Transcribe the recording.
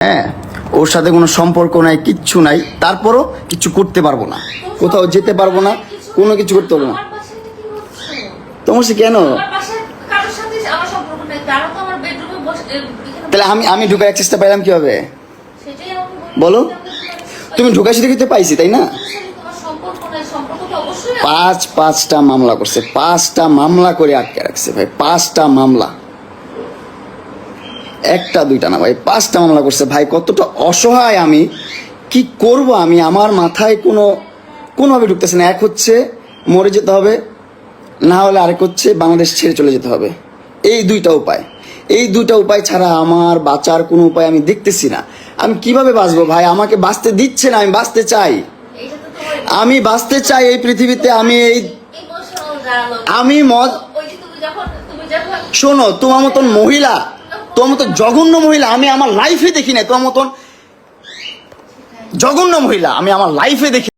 হ্যাঁ ওর সাথে কোনো সম্পর্ক নাই কিচ্ছু নাই তারপরও কিছু করতে পারব না। কোথাও যেতে পারব না কোনো কিছু করতে পারব না? তোমার সে কেন? তো তাহলে আমি আমি ঢুকার চেষ্টা পাইলাম কীভাবে? বলো। তুমি ঢুকার সাথে কিন্তু পাইছি তাই না? তো। পাঁচ পাঁচটা মামলা করছে পাঁচটা মামলা করে আটকে রাখছে ভাই পাঁচটা মামলা। একটা দুইটা না ভাই পাঁচটা মামলা করছে। ভাই কতটা অসহায় আমি। কি করব আমি? আমার মাথায় কোনো কোনোভাবে ঢুকতেছে না। এক হচ্ছে মরে যেতে হবে না হলে আরেক হচ্ছে বাংলাদেশ ছেড়ে চলে যেতে হবে। এই দুইটা উপায়। এই দুইটা উপায় ছাড়া আমার বাঁচার কোনো উপায় আমি দেখতেছি না। আমি কীভাবে বাঁচবো ভাই? আমাকে বাঁচতে দিচ্ছে না আমি বাঁচতে চাই। আমি বাঁচতে চাই এই পৃথিবীতে আমি এই আমি মদ শোনো তোমার মতন মহিলা তোমার মতো জঘন্য মহিলা আমি আমার লাইফে দেখি নাই, তোর মতন জঘন্য মহিলা আমি আমার লাইফে দেখি